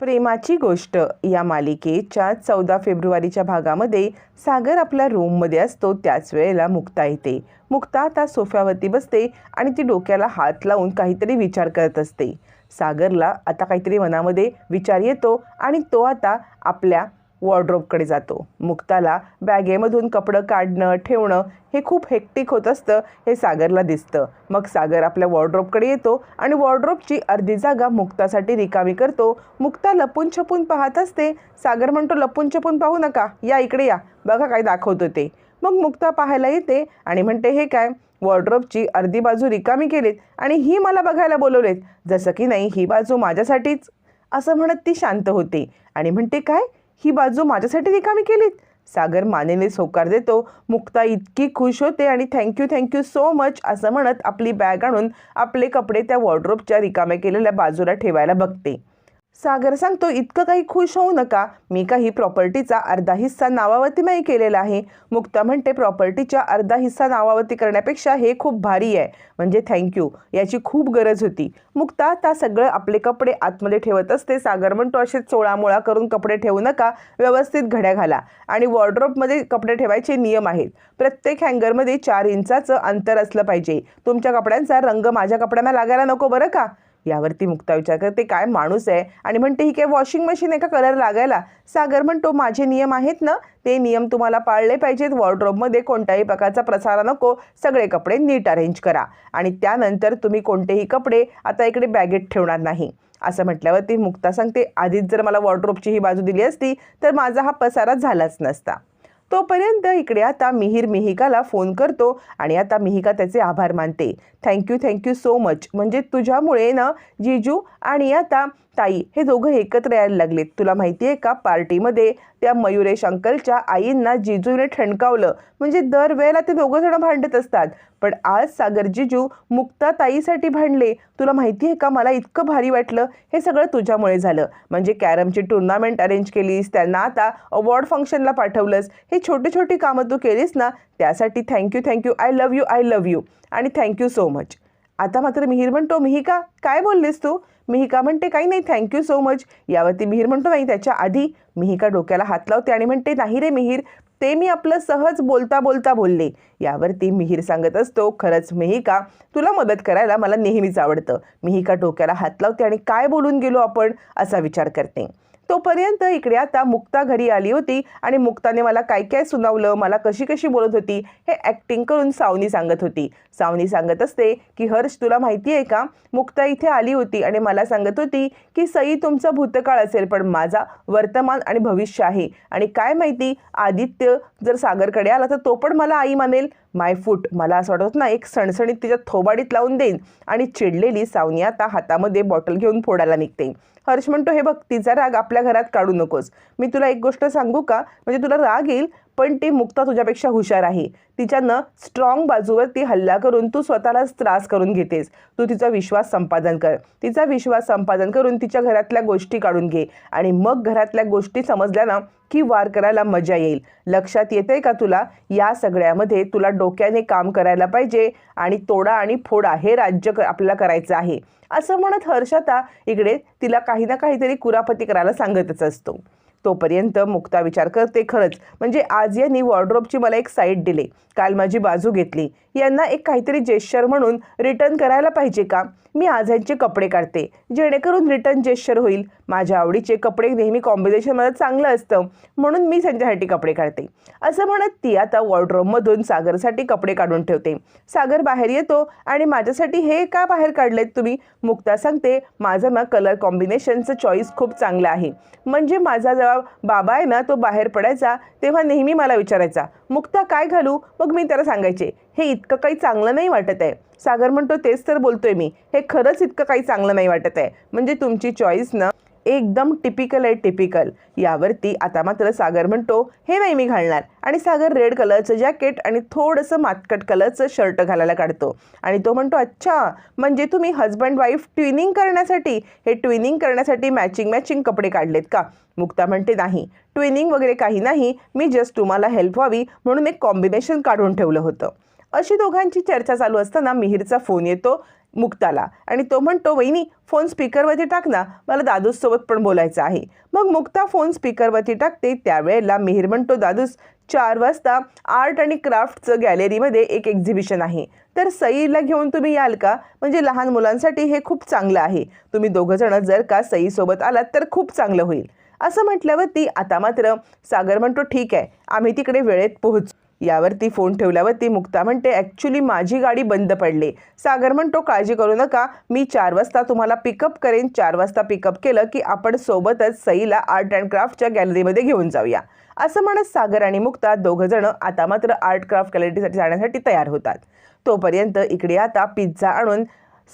प्रेमाची गोष्ट या मालिकेच्या चौदा फेब्रुवारीच्या भागामध्ये सागर आपल्या रूममध्ये असतो त्याच वेळेला मुक्ता येते. मुक्ता आता सोफ्यावरती बसते आणि ती डोक्याला हात लावून काहीतरी विचार करत असते. सागरला आता काहीतरी मनामध्ये विचार येतो आणि तो आता आपल्या वॉर्ड्रोबकडे जातो. मुक्ताला बॅगेमधून कपडं काढणं ठेवणं हे खूप हेक्टिक होत असतं हे सागरला दिसतं. मग सागर आपल्या वॉर्ड्रोबकडे येतो आणि वॉर्ड्रोबची अर्धी जागा मुक्तासाठी रिकामी करतो. मुक्ता लपून छपून पाहत असते. सागर म्हणतो लपून छपून पाहू नका. या इकडे या. बघा काय दाखवतो ते. मग मुक्ता पाहायला येते आणि म्हणते हे काय? वॉर्ड्रोबची अर्धी बाजू रिकामी केलीत आणि ही मला बघायला बोलवलेत. जसं की नाही ही बाजू माझ्यासाठीच. असं म्हणत ती शांत होते आणि म्हणते काय? ही बाजू माझ्यासाठी रिकामी केलीत. सागर मानेने होकार देतो मुक्ता इतकी खुश होते आणि थँक्यू थँक्यू सो मच असं म्हणत आपली बॅग आणून आपले कपडे त्या वॉर्ड्रोबच्या रिकाम्या केलेल्या बाजूला ठेवायला बघते. सागर सांगतो इतकं काही खुश होऊ नका. मी काही प्रॉपर्टीचा अर्धा हिस्सा नावावरती नाही केलेला आहे. मुक्ता म्हणते प्रॉपर्टीच्या अर्धा हिस्सा नावावती करण्यापेक्षा हे खूप भारी आहे. म्हणजे थँक्यू याची खूप गरज होती. मुक्ता आता सगळं आपले कपडे आतमध्ये ठेवत असते. सागर म्हणतो असे चोळामोळा करून कपडे ठेवू नका. व्यवस्थित घड्या घाला. आणि वॉर्ड्रोबमध्ये कपडे ठेवायचे नियम आहेत. प्रत्येक हँगरमध्ये चार इंचाचं अंतर असलं पाहिजे. तुमच्या कपड्यांचा रंग माझ्या कपड्यांना लागायला नको बरं का? यावरती मुक्ता विचार करते काय माणूस आहे? आणि म्हणते ही काय वॉशिंग मशीन आहे का कलर लागायला? सागर म्हणतो माझे नियम आहेत ना ते नियम तुम्हाला पाळले पाहिजेत. वॉर्ड्रोबमध्ये कोणत्याही प्रकारचा प्रसारा नको. सगळे कपडे नीट अरेंज करा. आणि त्यानंतर तुम्ही कोणतेही कपडे आता इकडे बॅगेत ठेवणार नाही. असं म्हटल्यावरती मुक्ता सांगते आधीच जर मला वॉर्ड्रोबची ही बाजू दिली असती तर माझा हा पसारा झालाच नसता. तोपर्यंत इकडे आता मिहीर मिहिकाला फोन करतो आणि आता मिहिका त्याचे आभार मानते. थँक्यू थँक्यू सो मच म्हणजे तुझ्यामुळे ना जिजू आणि आता ताई हे दोघं एकत्र यायला लागलेत. तुला माहिती आहे का पार्टीमध्ये त्या मयुरेश अंकलच्या आईंना जिजूने ठणकावलं. म्हणजे दरवेळेला ते दोघं जण भांडत असतात. पण आज सागर जिजू मुक्ता ताईसाठी भांडले. तुला माहिती आहे का मला इतकं भारी वाटलं? हे सगळं तुझ्यामुळे झालं. म्हणजे कॅरमची टुर्नामेंट अरेंज केलीस त्यांना आता अवॉर्ड फंक्शनला पाठवलंस. हे छोटी छोटी कामं तू केलीस ना त्यासाठी thank you thank you I love you I love you आणि थँक्यू सो मच आता मात्र मिहीर म्हणतो मिहिका काय बोललीस तू? मिहिका म्हणते काही नाही थँक्यू सो मच यावरती मिहीर म्हणतो नाही त्याच्या आधी मिहिका डोक्याला हात लावते आणि म्हणते नाही रे मिहीर ते मी आपलं सहज बोलता बोलता बोलले. यावरती मिहीर सांगत असतो खरंच मिहिका तुला मदत करायला मला नेहमीच आवडतं. मिहिका डोक्याला हात लावते आणि काय बोलून गेलो आपण? असा विचार करते. तोपर्यंत इकडे आता मुक्ता घरी आली होती आणि मुक्ताने मला काय काय सुनावलं मला कशी कशी बोलत होती हे ॲक्टिंग करून सावनी सांगत होती. सावनी सांगत असते की हर्ष तुला माहिती आहे का? मुक्ता इथे आली होती आणि मला सांगत होती की सई तुमचा भूतकाळ असेल पण माझा वर्तमान आणि भविष्य आहे. आणि काय माहिती आदित्य जर सागरकडे आला तर तो पण मला आई मानेल. माय फूट. मला असं वाटत ना एक सणसणीत तिच्या थोबाडीत लावून देईन आणि चिडलेली सावनी आता हातामध्ये बॉटल घेऊन फोडायला निघते. हर्ष म्हणतो हे बघ तिचा राग आपल्या घरात काढू नकोस. मी तुला एक गोष्ट सांगू का? म्हणजे तुला राग येईल पण ती मुक्ता तुझ्यापेक्षा हुशार आहे. तिच्यानं स्ट्रॉंग बाजूवर ती हल्ला करून तू स्वतःलाच त्रास करून घेतेस. तू तिचा विश्वास संपादन कर. तिचा विश्वास संपादन करून तिच्या घरातल्या गोष्टी काढून घे. आणि मग घरातल्या गोष्टी समजल्या ना की वार करायला मजा येईल. लक्षात येते का तुला? या सगळ्यामध्ये तुला डोक्याने काम करायला पाहिजे आणि तोडा आणि फोडा हे राज्य क- आपल्याला करायचं आहे. असं म्हणत हर्षता इकडे तिला काही ना काहीतरी कुरापती करायला सांगतच असतो. तोपर्यंत मुक्ता विचार करते खरंच. म्हणजे आज यांनी वॉर्ड्रोबची मला एक साईट दिली. काल माझी बाजू घेतली. यांना एक काहीतरी जेश्चर म्हणून रिटर्न करायला पाहिजे का? मी आज यांचे कपडे काढते. जेणेकरून रिटर्न जेश्चर होईल. माझ्या आवडीचे कपडे नेहमी कॉम्बिनेशनमध्ये चांगलं असतं. म्हणून मी त्यांच्यासाठी कपडे काढते. असं म्हणत ती आता वॉर्ड्रोबमधून सागरसाठी कपडे काढून ठेवते. सागर बाहेर येतो आणि माझ्यासाठी हे का बाहेर काढलेत तुम्ही? मुक्ता सांगते माझं ना कलर कॉम्बिनेशनचं चॉईस खूप चांगलं आहे. म्हणजे माझा जेव्हा बाबा आहे ना तो बाहेर पडायचा तेव्हा नेहमी मला विचारायचा मुक्ता काय घालू? मग मी त्याला सांगायचे हे इतकं काही चांगलं नाही वाटत आहे. सागर म्हणतो तेच तर बोलतोय मी. हे खरंच इतकं काही चांगलं नाही वाटत आहे. म्हणजे तुमची चॉईस ना एकदम टिपिकल आहे टिपिकल यावरती आता मात्र सागर म्हणतो हे नाही मी घालणार. आणि सागर रेड कलरचं जॅकेट आणि थोडंसं मातकट कलरचं शर्ट घालायला काढतो. आणि तो म्हणतो अच्छा म्हणजे तुम्ही हजबंड वाईफ ट्विनिंग करण्यासाठी? हे ट्विनिंग करण्यासाठी मॅचिंग मॅचिंग कपडे काढलेत का? मुक्ता म्हणते नाही. ट्विनिंग वगैरे काही नाही. मी जस्ट तुम्हाला हेल्प व्हावी म्हणून एक कॉम्बिनेशन काढून ठेवलं होतं. अशी दोघांची चर्चा चालू असताना मिहीरचा फोन येतो. मुक्ताला. आणि तो म्हणतो वहिनी फोन स्पीकरवरती टाक ना मला दादूसोबत पण बोलायचं आहे. मग मुक्ता फोन स्पीकरवरती टाकते. त्यावेळेला मिहीर म्हणतो दादूस चार वाजता आर्ट आणि क्राफ्टचं गॅलरीमध्ये एक एक्झिबिशन आहे. तर सईला घेऊन तुम्ही याल का? म्हणजे लहान मुलांसाठी हे खूप चांगलं आहे. तुम्ही दोघंजणं जर का सईसोबत आलात तर खूप चांगलं होईल. असं म्हटल्यावरती आता मात्र सागर म्हणतो ठीक आहे आम्ही तिकडे वेळेत पोहोचू. यावरती फोन ठेवल्यावरती मुक्ता म्हणते ॲक्च्युली माझी गाडी बंद पडली. सागर म्हणतो काळजी करू नका. मी चार वाजता तुम्हाला पिकअप करेन. चार वाजता पिकअप केलं की आपण सोबतच सईला आर्ट अँड क्राफ्टच्या गॅलरीमध्ये घेऊन जाऊया. असं म्हणत सागर आणि मुक्ता दोघंजणं आता मात्र आर्ट क्राफ्ट गॅलरीसाठी जाण्यासाठी तयार होतात. तोपर्यंत इकडे आता पिझ्झा आणून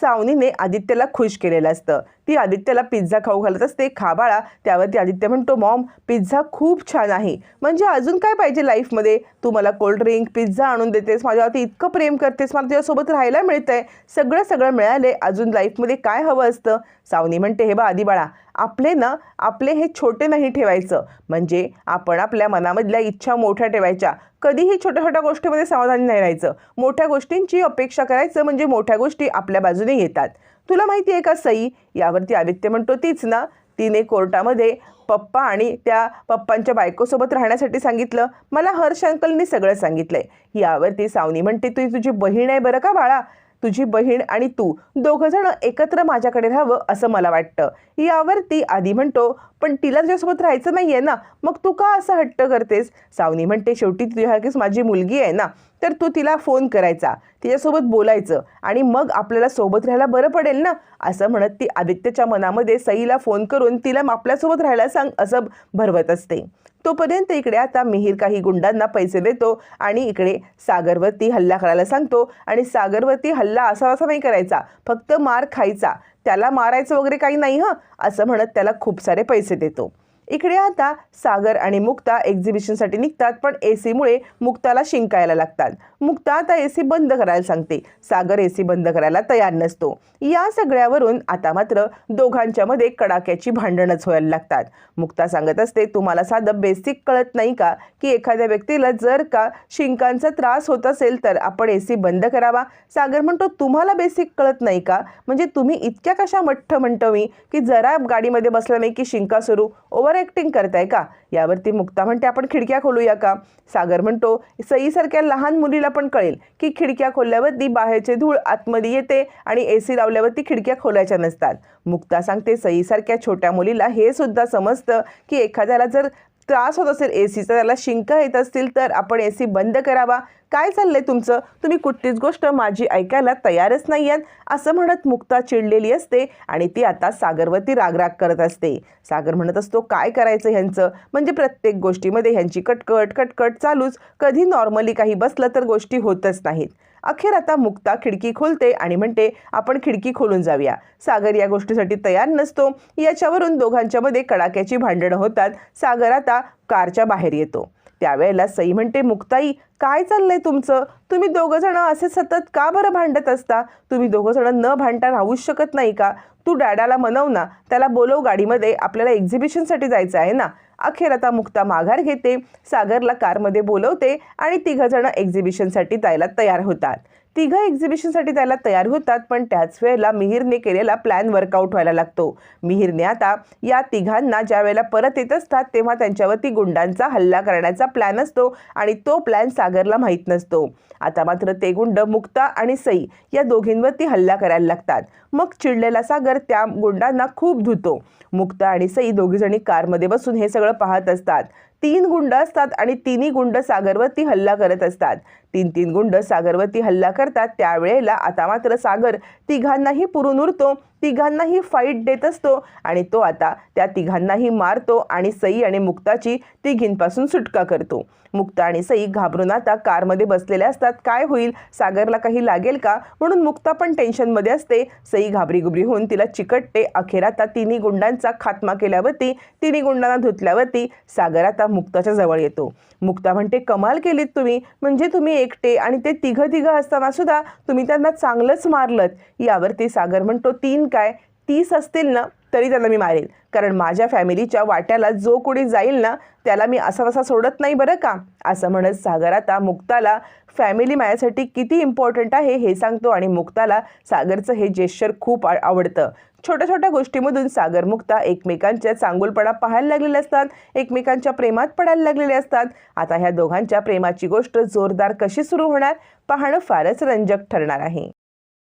सावनीने आदित्यला खुश केलेलं असतं. ती आदित्यला पिझ्झा खाऊ घालत असते. खा बाळा त्यावरती आदित्य म्हणतो मॉम पिझ्झा खूप छान आहे. म्हणजे अजून काय पाहिजे लाईफमध्ये तू मला कोल्ड्रिंक पिझ्झा आणून देतेस माझ्यावरती इतकं प्रेम करतेस मला तुझ्यासोबत राहायला मिळतंय. सगळं सगळं मिळाले अजून लाईफमध्ये काय हवं असतं? सावनी म्हणते हे बा आधी बाळा आपले ना आपले हे छोटे नाही ठेवायचं. म्हणजे आपण आपल्या मनामधल्या इच्छा मोठ्या ठेवायच्या. कधीही छोट्या छोट्या गोष्टीमध्ये समाधानी नाही राहायचं. मोठ्या गोष्टींची अपेक्षा करायचं म्हणजे मोठ्या गोष्टी आपल्या बाजूने येतात. तुला माहिती आहे का सई? यावरती आदित्य म्हणतो तीच ना. तिने कोर्टामध्ये पप्पा आणि त्या पप्पांच्या बायकोसोबत राहण्यासाठी सांगितलं. मला हर्ष अंकलनी सगळं सांगितलंय. यावरती सावनी म्हणते तू तुझी बहीण आहे बरं का बाळा? तुझी बहीण आणि तू दोघंजण एकत्र माझ्याकडे राहावं असं मला वाटतं. यावरती आधी म्हणतो पण तिला तुझ्यासोबत राहायचं नाही आहे ना मग तू का असं हट्ट करतेस? सावनी म्हणते शेवटी तुझ्यासारखीच माझी मुलगी आहे ना तर तू तिला फोन करायचा तिच्यासोबत बोलायचं आणि मग आपल्याला सोबत राहायला बरं पडेल ना? असं म्हणत ती आदित्यच्या मनामध्ये सईला फोन करून तिला आपल्यासोबत राहायला सांग असं भरवत असते. तोपर्यंत इकडे आता मिहीर काही गुंडांना पैसे देतो आणि इकडे सागरवरती हल्ला करायला सांगतो. आणि सागरवरती हल्ला असा असा नाही करायचा. फक्त मार खायचा. त्याला मारायचं वगैरे काही नाही हं असं म्हणत त्याला खूप सारे पैसे देतो. इकडे आता सागर आणि मुक्ता एक्झिबिशनसाठी निघतात पण ए सीमुळे मुक्ताला शिंकायला लागतात. मुक्ता आता ए सी बंद करायला सांगते. सागर ए सी बंद करायला तयार नसतो. या सगळ्यावरून आता मात्र दोघांच्यामध्ये कडाक्याची भांडणच व्हायला लागतात. मुक्ता सांगत असते तुम्हाला साधं बेसिक कळत नाही का? की एखाद्या व्यक्तीला जर का शिंकांचा त्रास होत असेल तर आपण ए सी बंद करावा? सागर म्हणतो तुम्हाला बेसिक कळत नाही का? म्हणजे तुम्ही इतक्या कशा मठ्ठ म्हणतो मी की जरा गाडीमध्ये बसला नाही की शिंका सुरू? ओव्हर ॲक्टिंग करताय का? यावरती मुक्ता म्हणते आपण खिडक्या खोलूया का? सागर म्हणतो सईसारख्या लहान मुलीला पण कळेल की खिडक्या खोलल्यावरती बाहेरचे धूळ आतमध्ये येते आणि ए सी लावल्यावरती खिडक्या खोलायच्या नसतात. मुक्ता सांगते सईसारख्या छोट्या मुलीला हे सुद्धा समजतं की एखाद्याला जर त्रास होत असेल ए सीचा त्याला शिंका येत असतील तर आपण ए सी बंद करावा. काय चाललंय तुमचं? तुम्ही कुठलीच गोष्ट माझी ऐकायला तयारच नाही आहेत असं म्हणत मुक्ता चिडलेली असते आणि ती आता सागरवरती रागराग करत असते. सागर म्हणत असतो काय करायचं ह्यांचं? म्हणजे प्रत्येक गोष्टीमध्ये ह्यांची कटकट कटकट चालूच. कधी नॉर्मली काही बसलं तर गोष्टी होतच नाहीत. अखेर आता मुक्ता खिडकी खोलते आणि म्हणते आपण खिडकी खोलून जाऊया. सागर या गोष्टीसाठी तयार नसतो. याच्यावरून दोघांच्यामध्ये कडाक्याची भांडणं होतात. सागर आता कारच्या बाहेर येतो. त्यावेळेला सई म्हणते मुक्ताई काय चाललंय तुमचं? तुम्ही दोघं जण असे सतत का बरं भांडत असता? तुम्ही दोघं जण न भांडता राहूच शकत नाही का? तू डॅडाला मनव ना. त्याला बोलव गाडीमध्ये. आपल्याला एक्झिबिशनसाठी जायचं आहे ना? अखेर आता मुक्ता माघार घेते सागरला कारमध्ये बोलवते आणि तिघंजणं एक्झिबिशनसाठी जायला तयार होतात. तिघं एक्झिबिशनसाठी जायला तयार होतात पण त्याच वेळेला मिहीरने केलेला प्लॅन वर्कआउट व्हायला लागतो. मिहीरने आता या तिघांना ज्या वेळेला परत येत असतात तेव्हा त्यांच्यावरती गुंडांचा हल्ला करण्याचा प्लॅन असतो आणि तो प्लॅन सागरला माहीत नसतो. आता मात्र ते गुंड मुक्ता आणि सई या दोघींवरती हल्ला करायला लागतात. मग चिडलेला सागर त्या गुंडांना खूप धुतो. मुक्ता आणि सई दोघीजणी कारमध्ये बसून हे सगळं पाहत असतात. तीन गुंड असतात आणि तिन्ही गुंड सागरवरती हल्ला करत असतात. तीन तीन गुंड सागरवरती हल्ला करतात त्यावेळेला आता मात्र सागर तिघांनाही पुरून उरतो. तिघांनाही फाईट देत असतो आणि तो आता त्या तिघांनाही मारतो आणि सई आणि मुक्ताची तिघींपासून सुटका करतो. मुक्ता आणि सई घाबरून आता कारमध्ये बसलेल्या असतात. काय होईल? सागरला काही लागेल का? म्हणून मुक्ता पण टेन्शनमध्ये असते. सई घाबरीगुबरी होऊन तिला चिकटते. अखेर आता तिन्ही गुंडांचा खात्मा केल्यावरती तिन्ही गुंडांना धुतल्यावरती सागर आता मुक्ताच्या जवळ येतो. मुक्ता म्हणते कमाल केलीत तुम्ही. म्हणजे तुम्ही एकटे आणि ते तिघं तिघं असताना सुद्धा तुम्ही त्यांना चांगलंच मारलत. यावरती सागर म्हणतो तीन काय? तीस असतील ना तरी त्यांना मी मारेल. कारण माझ्या फॅमिलीच्या वाट्याला जो कोणी जाईल ना त्याला मी असा वसा सोडत नाही बरं का? असं म्हणत सागर आता मुक्ताला फॅमिली माझ्यासाठी किती इम्पॉर्टंट आहे हे सांगतो. आणि मुक्ताला सागरचं हे जेश्चर खूप आ- आवडतं. छोट्या छोट्या गोष्टीमधून सागर मुक्ता एकमेकांच्या चांगुलपणा पाहायला लागलेले असतात एकमेकांच्या प्रेमात पडायला लागलेले असतात. आता ह्या दोघांच्या प्रेमाची गोष्ट जोरदार कशी सुरू होणार पाहणं फारच रंजक ठरणार आहे.